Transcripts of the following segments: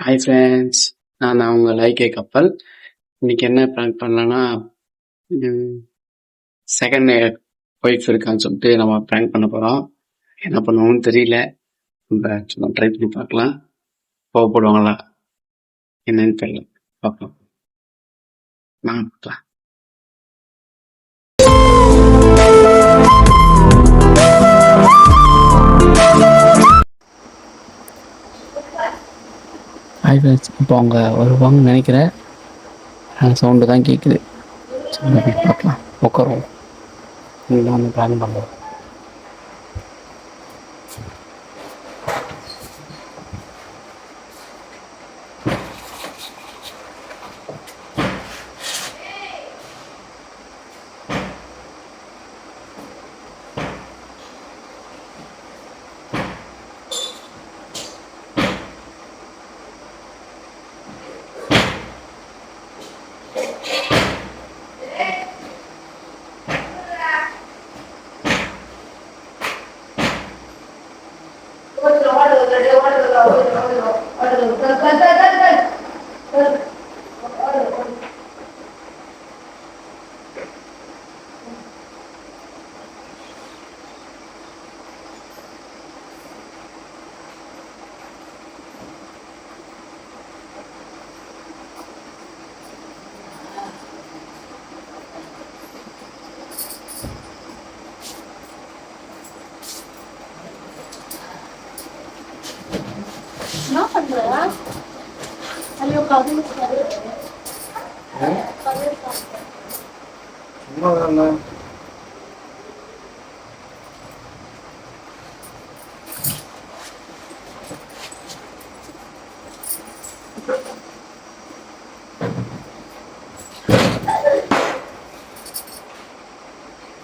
Hi friends நான் தான் உங்கள் லைக்கே கப்பல். இன்னைக்கு என்ன பிளான் பண்ணலான்னா செகண்ட் ஒய்ஃப் இருக்கான்னு சொல்லிட்டு நம்ம பிளான் பண்ண போகிறோம் என்ன பண்ணுவோம்னு தெரியல. நம்ம சும்மா ட்ரை பண்ணி பார்க்கலாம். கோவப்படுவாங்களா என்னன்னு தெரியல. பார்க்கலாம். நான் பார்க்கலாம். ஹாய் ஃப்ரெண்ட்ஸ் இப்போ அவங்க வருவாங்கன்னு நினைக்கிறேன். சவுண்டு தான் கேட்குது சரி பார்க்கலாம். உட்காருவோம். நீங்கள் வந்து பிளான் பண்ணுவோம் என்ன பண்ற ஐயோ கதவு சும்மா தானே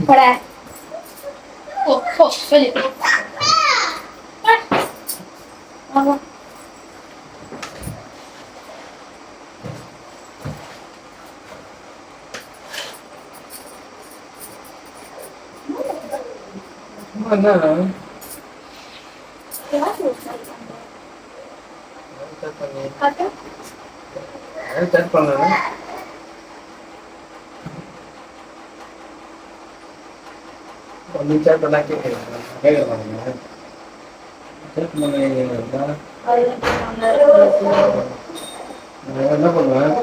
போட போ போ வெளியே போ வாங்க சும்மா என்ன பண்ணேன் ஒன்று சேட் பண்ணா கேட்குறேன் சேட் பண்ண என்ன பண்ணுவேன்?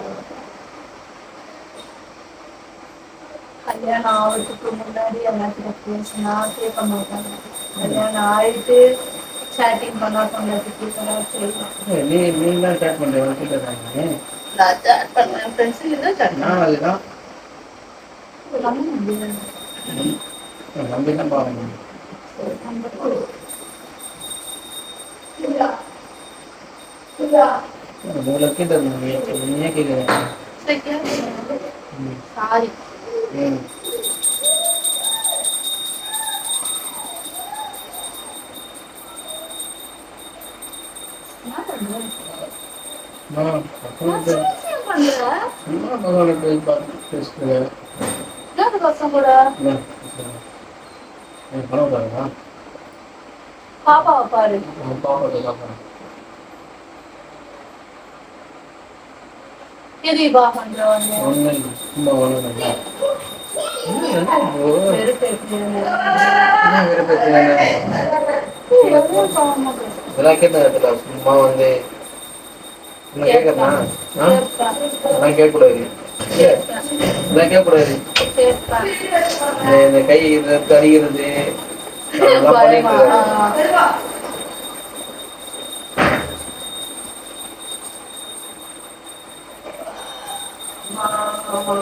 கல்யாணம் ஆகிறதுக்கு முன்னாடி எல்லாத்துக்கிட்ட பேசினா கேட்க மாட்டாங்க கல்யாணம் ஆயிட்டு சேட்டிங் பண்ணா சொன்னதுக்கு செய்யலாம் நீ நீ தான் சேட் பண்ணுறேன் கேட்குறாங்க நான் சேட் பண்ணேன். ஃப்ரெண்ட்ஸுக்கு தான் சேட் நான் அதுதான். நம்பி தான் பாருங்க உங்களை கேட்டது நீயே கேட்குறேன். சாரி ம் என்ன பண்ற நான் அப்புறம் போய் பண்ற சும்மா பகவானை போய் பார்த்து பேசுகிறேன் பணம் பாருங்க பாப்பாவை பாரு பண்றவங்க சும்மா இதெல்லாம் கேட்ட சும்மா வந்து என்ன கேட்கறா அதெல்லாம் கேட்கக்கூடாது. இதெல்லாம் கேட்கக்கூடாது. இந்த- கை இருக்காரு.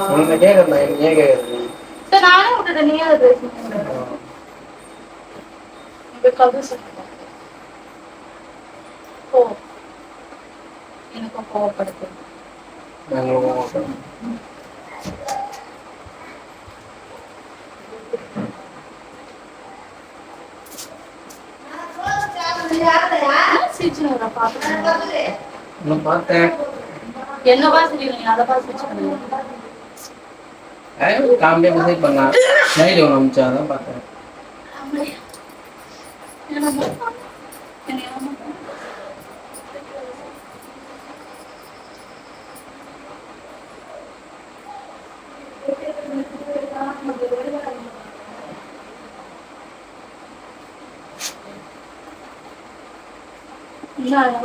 உன்னை கேட்கறேன்? ஏன் கேட்கறது? நானே விட்டுட்டேன் நீ அதை பேசுங்க இப்ப கது சொல்லுங்க. போ. எனக்கும் கோவப்படுத்து நாங்களும் சிரிச்சுன்னு பாத்துக்கோங்க இன்னும் பார்த்தேன். என்னவா சிரிக்கிறீங்க அதை பார்த்து சிரிச்சு பண்ணுங்க. காமெடியாக மெசேஜ் பண்ணா? நைட் ஒன்று பார்த்தேன் என்ன என்ன அழகாக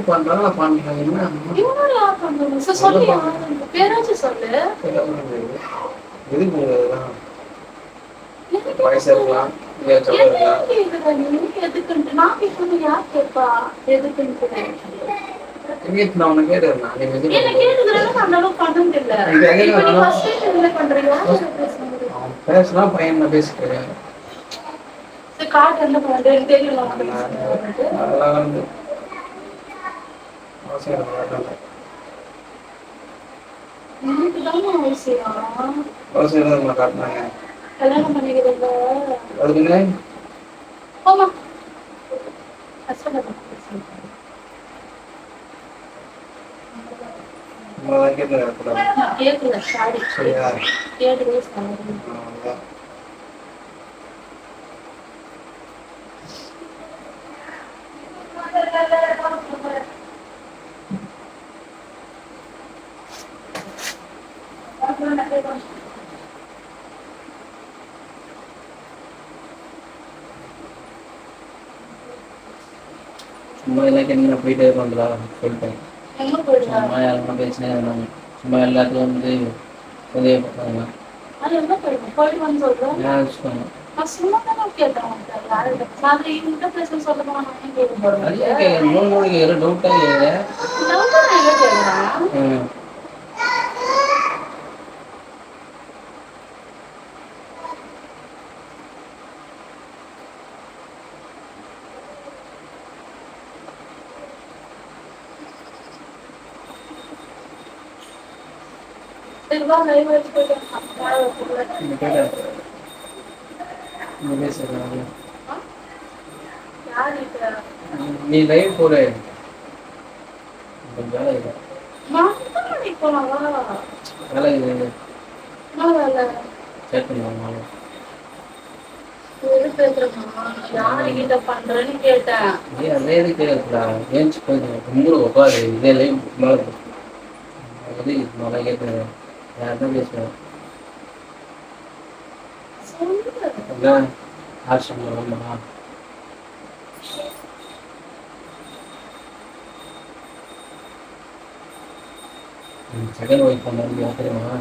பண்றாங்க பண்ண முடியல. இது எங்க இப்ப நீ வேணா- first time இதுல பண்றியா? இல்ல பேசும்போது? அவன் பேசுனா பையன் பேசிக்கிறேன் சரி, காட்டு என்ன பண்றேன்னு தெரியல அதெல்லாம் வந்து அவசியம் இல்லை, அதெல்லாம் இல்லை. உனக்குதாம்மா அவசியம். அவசியம் இல்லை, நம்மளை காட்டினாங்க கல்யாணம் பண்ணிக்கிறதுல அதுக்குன்னு போமா husband கேட்டு கேட்கல சாரி எல்லாம் என்ன போயிட்டே பண்றா சொல்லிட்டேன். எங்க சும்மா யாருன்னா பேசினே இருந்தாங்க சும்மா எல்லாத்துக்கும் வந்து உதவி பண்ணாங்க அது எங்க போயிடுவா போயிட்டு வந்து சொல்றேன் ஏன் வச்சுக்கோங்க நான் சும்மா தானே கேட்டேன் உன்கிட்ட. யாருகிட்ட? நான் இவன்கிட்ட பேச சொல்லுமா நான் ஏன் கேட்க போறேன் அது ஏன் கேட்குறேன் மூணு மூணு கேட்குறேன் டவுட்டாக கேட்குறேன் டவுட் நான் எங்க கேட்கறேன் ம் சரி வா லைவ் வச்சு போயிட்டேன் யாரை கூப்பிடல. இந்த கேட்டேன் நீ நீ லைவ் போடு. கொஞ்சம் வேலை இல்லை வேலை இது. சேட் பண்ணுவாங்க கேட்டேன் உட்காரு. இதே லைவ் மேலே அது நல்லா கேட்குறேன் யாருதான் பேசுவேன்? சொல்லு என்ன ஆர்ஷம் ஆமா செகண்ட் ஒய்ஃப் பண்ண தெரியுமா?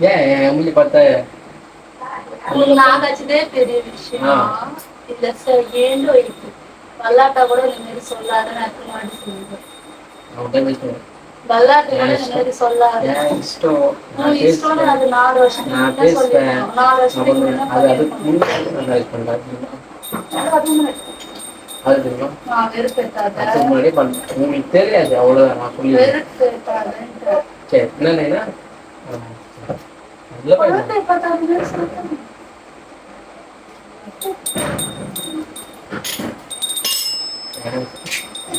ஏன் என் மூஞ்சி பார்த்தா? உனக்கு நான் கச்சதே பெரிய விஷயம். இல்ல சார் ஏண்டோ இருக்கு பல்லாட்டா கூட இந்த மாதிரி சொல்லாத நான் சொல்லுவேன். பேசுவேன் உங்களுக்கு தெரியாது அவ்வளோதான் நான் சொல்லி சரி என்னன்னா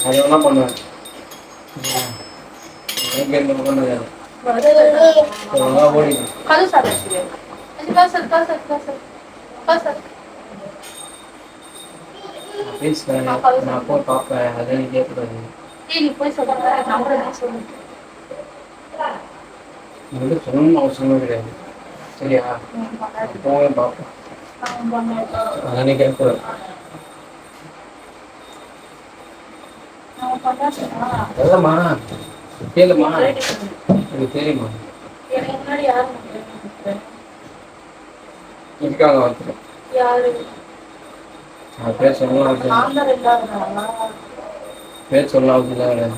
அதெல்லாம் பண்ணுவேன். கிடையாது சரியா ம், பண்ணாது. நான் கேட்கக்கூடாது இல்லைம்மா கேளுமா. எனக்கு தெரியுமா? இருக்காங்க ஒருத்தர் நான் பேர் சொல்லலாம் பேர் சொல்லலாம் இல்லை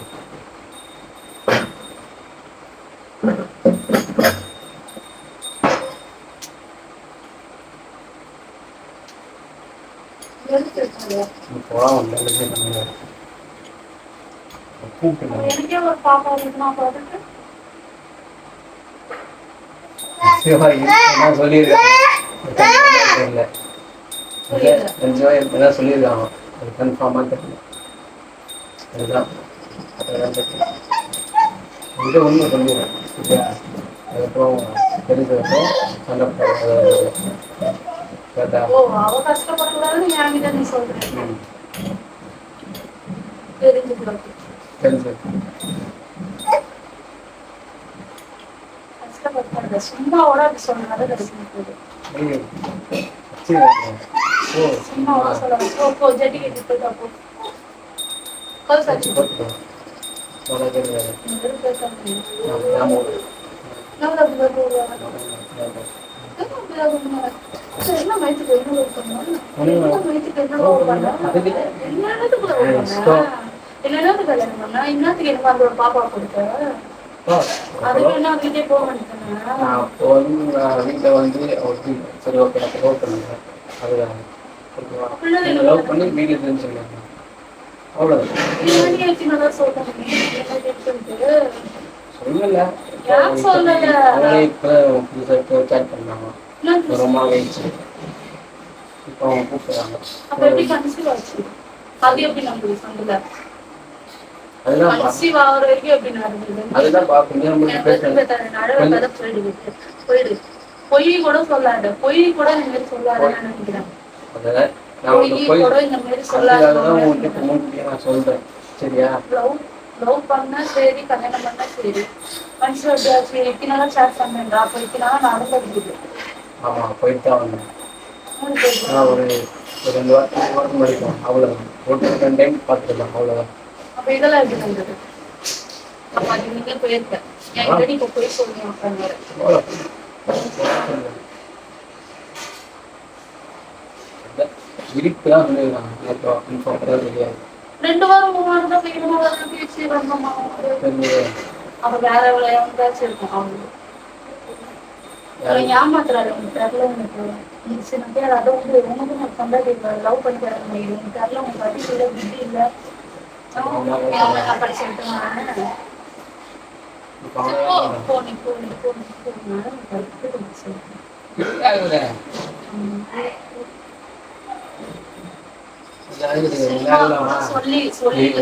போகலாம் ஒன்றும் எனக்கே ஒரு அது கன்ஃபார்மாக தெரியல. அதுதான். அதுதான் பிரச்சனை அதுக்கப்புறம் தெரிஞ்சதுக்கப்புறம் சண்டை சரி? சரி, என்ன வயித்துக்கு என்ன? என்ன வயித்துக்கு என்ன என்னத்துக்கு கல்யாணம் பண்ண? என்னத்துக்கு எனக்கு அந்த ஒரு பாப்பா கொடுத்த? அதுக்கு என்ன வீட்டே போக மாட்டேங்க நான் அப்போ வந்து நான் வீட்டில் வந்து அவருக்கு சரி ஓகே நான் லவ் பண்ணுறேன். நீங்கள் லவ் பண்ணி வீட்டில் தெரிஞ்சு சொல்லுங்க. அவ்வளோதான் சொல்லல. இப்போ புதுசாக இப்போ சேட் பண்ணாங்க. ரொம்ப ஆயிடுச்சு. இப்போ அவங்க கூப்பிடுறாங்க. அது எப்படி நம்மளுக்கு சொல்லல அதுதான் பா- கன்சீவ் ஆகுற வரைக்கும் எப்படி நடந்தது அதுதான் பார்க்கணும். நம்ம எனக்கு வந்து பேசுறேன் இப்ப தர நடுவுல கதை போயிடு போயிடு. பொய் கூட சொல்லாத. பொய் கூட இந்த மாதிரி சொல்லாத நினைக்கிறேன். நான் சொல்கிறேன் சரியா? லவ் பண்ணா சரி கல்யாணம் பண்ணா சரி. மனுஷன் இத்தனால சேட் பண்ணேன்டா. அப்ப இத்தனால நடந்தது ஆமாம் போயிட்டு தான் வந்தேன். மூணு ஒரு ரெண்டு வாரம் படிக்கும் அவ்வளோதான் ஒரு ரெண்டு டைம் பார்த்துக்கலாம். அவ்வளோதான் அப்ப இதெல்லாம் எப்படி நடந்தது அப்ப அது நீங்க போயிருக்க. என்கிட்ட நீ இப்ப போய் சொல்லுங்க உட்காந்து இருக்கு தான் சொல்லியிருக்காங்க இப்போ இன்ஃபார்ம் பண்ண தெரியாது ரெண்டு வாரம் மூணு வாரம் தான் வீடு வாரம் பேசி வந்தோமா? தெரிஞ்சு அப்ப வேற விளையாண்டாச்சும் இருக்கும். அவங்க. ஏமாத்துறாரு. உனக்கு தெரியல உனக்கு சில பேர் அதை வந்து உனக்கு நான் சொந்தத்தை லவ் பண்ணிக்கிறாங்க உனக்கு தெரியல உனக்கு அடி இல்லை இல்லை.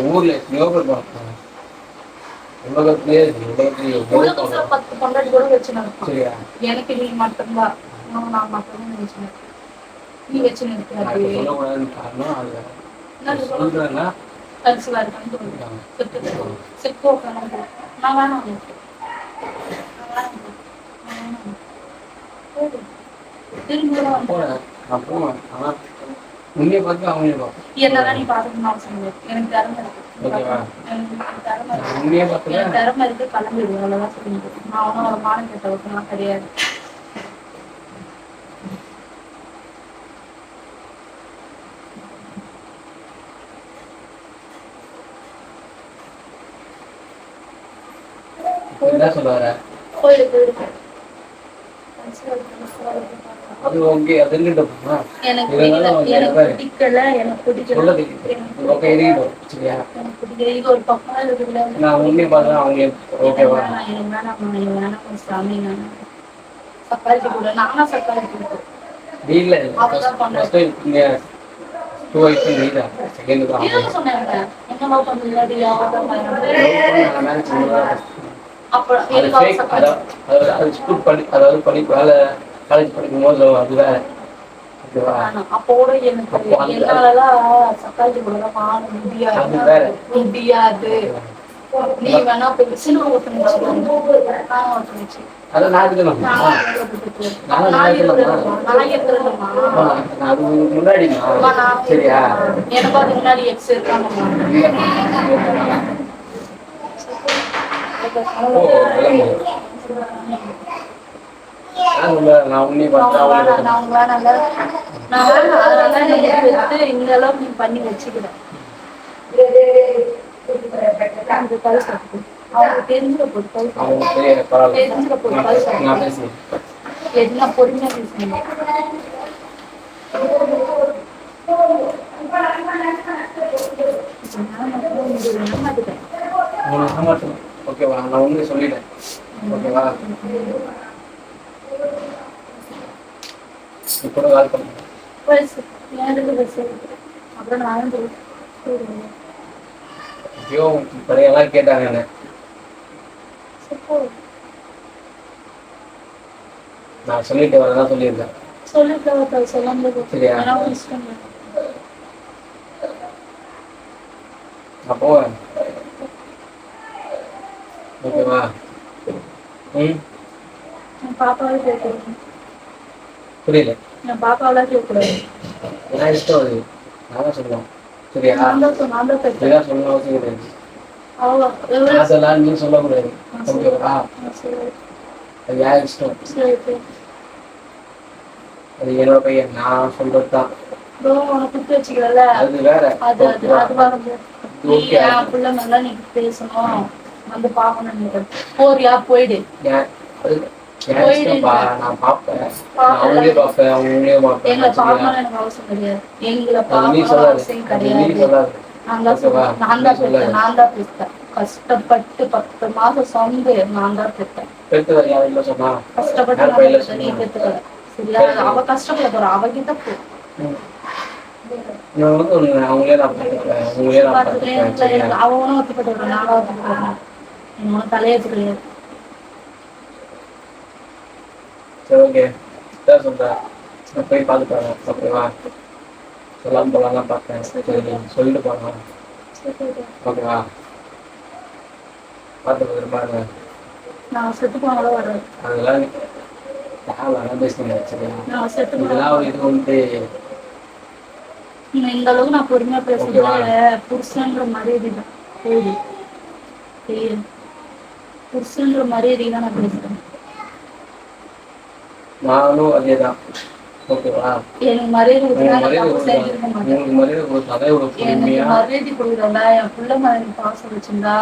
ஊர்ல யோகர் பார்ப்பாங்க உலகத்திலே உலகத்திலே உலகத்துல பத்து பொண்டாட்டி கூட வச்சு நடப்பான் சரியா? எனக்கு நீ மட்டும்தான். நான் மட்டும்தான் நீ வச்சு நான் நிற்கிறாரு இப்போ சொல்லக்கூடாதுன்னு காரணம் அது. என்ன சொல்றேன்னா கன்சிவா இருக்கான்னு தோணுது நான் வேணாம் திரும்பி வந்து உன்னைய பார்த்து அவங்களே பார்ப்பேன் என்னதான் நீ பாத்துக்கணும் அவசியம் இல்லை. எனக்கு திறமை இருக்கு திறமை இருக்கு நான் உன்னைய பார்த்து திறமை இருக்கு அவ்வளவுதான் சொல்ல நான் ஒன்றும் ஒரு மானம் கிடையாது என்ன சொல்ல வர கன்சிவா இருக்கணும். அது ஓகே அது இருக்கட்டும் ஆ, எனக்கு பிடிக்கல. அவங்க எனக்கு பிடிக்கல. ஓகே இருக்கட்டும் சரியா? எனக்கு பிடிக்கல. இது ஒரு பக்கம் இருக்குல்ல நான் உன்னைய பார்த்தா அவங்களே ஓகேவா எனக்கு வேணாம் எனக்கு வேணாம் கொஞ்சம் சாமி வேணாம் சக்காரிக்கு கூட நானா இல்ல அப்பதான் பண்ணேன். ஃபர்ஸ்ட் நீ டூ ஐக்கு நீ தான் செகண்ட் தான் சொன்னாங்க? என்ன லவ் பண்ணுறது யாவது மேரேஜ் பண்ணுறேன் அப்ப அது அதாவது அதாவது அது ஸ்கூல் படி அதாவது படி வேலை காலேஜ் படிக்கும் போது அது வேற. ஓகேவா? வேணாம். அப்போட எனக்கு கூட அது முடியாது. முடியாது. நீ வேணா ஒருத்தனுச்சு அதான் நான் இருக்கணும் நான் இருக்கணுமா? அது முன்னாடிமா சரியா? எனக்கு அது முன்னாடி எக்ஸ் ஓ கிளம்பு. நான் சொல்ல நான் உன்னைய பார்த்தா நான் அவங்களே வேணாம், நான் வேணாம்ல. நான் வேணாம், இந்த அளவுக்கு நீ பண்ணி வச்சுக்கிற. அவங்களுக்கு என்ன பொறுமையா பேசுங்க உனக்கு ஓகேவா? நான் உண்மையை சொல்லிட்டேன். ஓகேவா? இப்போ கால் பண்ணுங்க ஐயோ பழையெல்லாம் கேட்டாங்க என்ன? நான் சொல்லிட்டு வரதான் சொல்லியிருந்தேன் சொல்லிட்டு சொல்லாம சரியா? எனக்கு இஷ்டம் இல்லை. நான் போவேன் ஓகேவா? ம்? பாப்பாவே கேட்கக்கூடாது புரியல. என் பாப்பாவெல்லாம் கேட்கக்கூடாது. நான் இஷ்டம் அது. நான் தான் சொல்லுவேன். சரியா? நான் தான் நான் சொல்லணும் அவசியம் கிடையாது. நீ சொல்லக்கூடாது. ஓகேவா? அது யார் இஷ்டம். அது என்னோட பையன். நான் சொல்றது தான் அது வேற. அது அது அது வரது நீ ஓகே. என் பிள்ளை மேல நீ பேசணும்? வந்து பாக்கணும் போறியா? போயிடு. நான் அவங்களே பார்ப்பேன் அவங்களே எங்களை எனக்கு அவசியம் கிடையாது. எங்களை சொல்லாது. அவசியம் கிடையாது. நான் தான்? சொல்றேன். நான் தான் நான் பெற்றேன் கஷ்டப்பட்டு பத்து மாசம் சொந்து நான் தான் பெற்றேன் கஷ்டப்பட்டு நீ பெற்றுக்கல சரியா? அவ கஷ்டப்பட போறா. அவகிட்ட போ. அவங்களே அவங்களே ஒத்துப்பட்டு வரேன் நானும் உனக்கு தலையெழுத்து கிடையாது. சரி ஓகே நான் போய் பார்த்துட்டு வரேன் ஓகேவா சொல்லாம போலாம் பார்த்தேன். சரி சொல்லிட்டு போகலாம் ஓகேவா பார்த்து பாருங்க. நான் செத்து போனாலும் வர்றேன் அதெல்லாம் தேவையில்லாம் பேசுனீங்க சரியா நான் செத்து இதெல்லாம் இது வந்து இந்த அளவுக்கு நான் பொறுமையா? பேசுறது புருஷன்ற மரியாதை தான் போகுது. சரியா? புருஷன்ற தான் நான் பேசுறேன். நானும் அதே தான் ஓகேவா? எனக்கு மரியாதை கொடுக்குறதா என் பிள்ளை மேல பாசம் வச்சிருந்தா.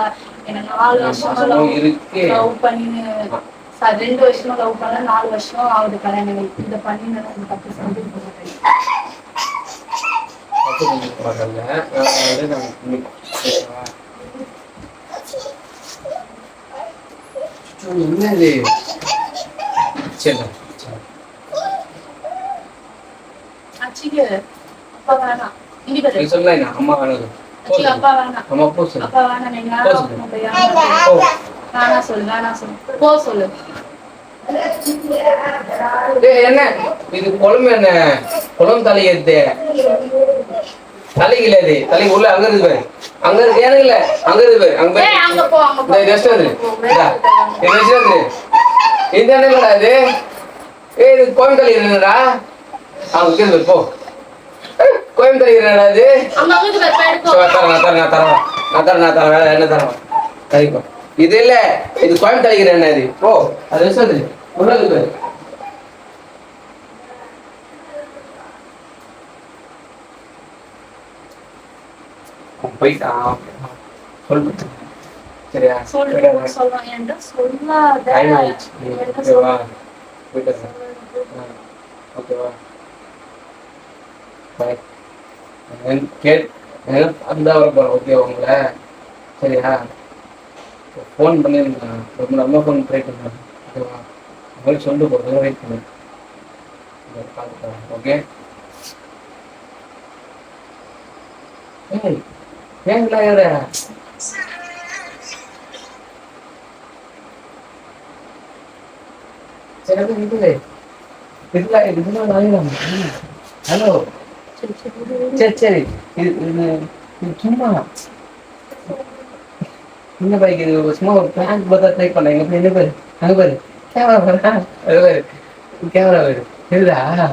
எனக்கு நாலு வருஷமா லவ் பண்ணி ச- ரெண்டு வருஷமா லவ் பண்ண நாலு வருஷம் ஆகுது கல்யாணம். இதை பண்ணி நான் தப்பு செஞ்சுக்க மாட்டேன்ல. நான் வந்து நான் இன்னைக்கு ஓகேவா? அச்சோ, என்ன இது சரி சரி. அச்சிக்கு அப்பா வேணாம் இங்க பாரு. நீ சொன்னா என்ன? அம்மா வேணாம் அம்மா போ சொல்லு அப்பா வேணாம் என்ன இது குழம்பு என்ன குழம்பு தலையது இல்ல இது தலைக்கு உள்ள அங்க இருக்கு பாரு. அங்க இருக்கு ஏனும் இல்ல அங்க இருக்கு பாரு. அங்க ஏய், அங்க பாரு போ அங்க போ. இந்த ரெஸ்ட் வந்து இந்த. ரெஸ்ட் வந்து இந்த என்னடா இது? ஏய் இது கோயம்புத்தூர் என்னடா? அவங்க இருக்கு போ. ஏய், கோயம்புத்தூர் என்னடா இது? அங்க அங்க பாரு போய் எடுக்கோ சரி, நான் தரேன் நான் தரேன் நான் தரேன். நான் தரேன் என்ன தரேன்? சரிப்பா இது இல்ல. இது கோயம்புத்தூர் என்ன இது? போ. அது ரெஸ்ட் வந்து உள்ள இருக்கு போயிட்டான் சொல்லு சரியா? சொல்றேன் சொல்லாத? ஓகேவா. போயிட்டு ஓகேவா பாய் கேட் அந்த வர போகிறேன் ஓகே உங்களை. சரியா? ஃபோன் பண்ணியிருந்தேன் ரொம்ப நம்ம ஃபோன் ட்ரை ஓகேவா உங்களுக்கு சொல்லிட்டு வெயிட் பார்த்துக்கலாம். ஓகே ஏய் ஏங்களா யார சரி அது இதுல இதுல இதுல ஹலோ சரி, சரி, இது இது சும்மா என்ன பைக் இது சும்மா ஒரு பிளான் பார்த்தா ட்ரை பண்ணேன் எங்க என்ன பேரு அங்க பாரு கேமரா பாரு அது பாரு கேமரா பாரு தெரியுதா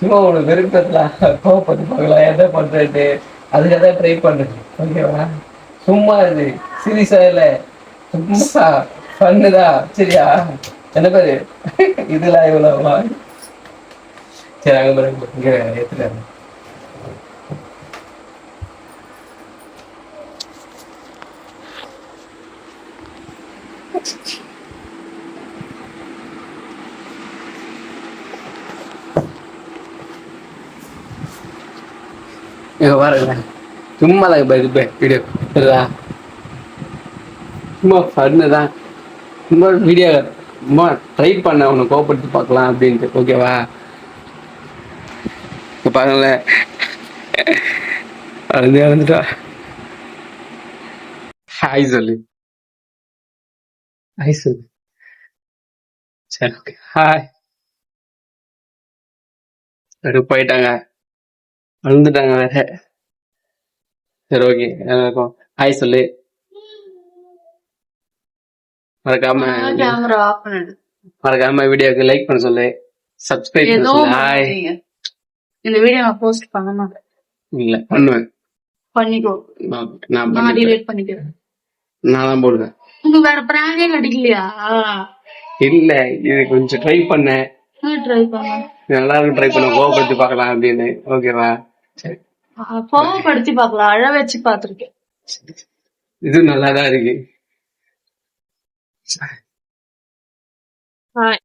சும்மா உனக்கு வெறுப்பத்துல கோவப்பட்டு பார்க்கலாம். எதை பண்றது? அதுக்கு தான் ட்ரை பண்ணுறது ஓகேவா சும்மா இது சீரியஸா இல்ல. சும்மா பண்ணுதா சரியா? என்ன பேரு? இதெல்லாம் இவ்வளோவா சரி அங்க பாருங்க. இங்க ஏத்துறாரு இங்க பாருங்க. சும்மா தான் இது வீடியோ சரிதா சும்மா ஃபன்னு தான். சும்மா வீடியோ சும்மா ட்ரை பண்ண உன்னை கோவப்படுத்தி பார்க்கலாம் அப்படின்ட்டு. ஓகேவா இப்போ பாருங்களேன் அழுந்தே அழுந்துட்டா ஹாய் சொல்லு. ஹாய் சொல்லு. சரி ஓகே ஹாய் போயிட்டாங்க அழுந்துட்டாங்க வேற. சரி ஓகே ஹாய் சொல்லு. மறக்காம மறக்காம வீடியோக்கு லைக் பண்ண சொல்லு. சப்ஸ்கிரைப் பண்ண சொல்லு. ஹாய். இந்த வீடியோ நான் போஸ்ட் பண்ண மாட்டேன். இல்ல பண்ணுவேன். பண்ணிக்கோ. நான் நான் நான் பண்ணிப்பேன். டிலேட் பண்ணிக்கிறேன். நான் தான் போடுவேன். உங்க வேற பிராங்கே நடிக்கலையா இல்ல இது கொஞ்சம் ட்ரை பண்ணேன். ட்ரை நல்லா ட்ரை பண்ண கோவப்படுத்தி பார்க்கலாம் அப்படின்னு. ஓகேவா சரி. கோவப்படுத்தி பார்க்கலாம் அழ வச்சு பார்த்திருக்கேன். இது நல்லா தான் இருக்கு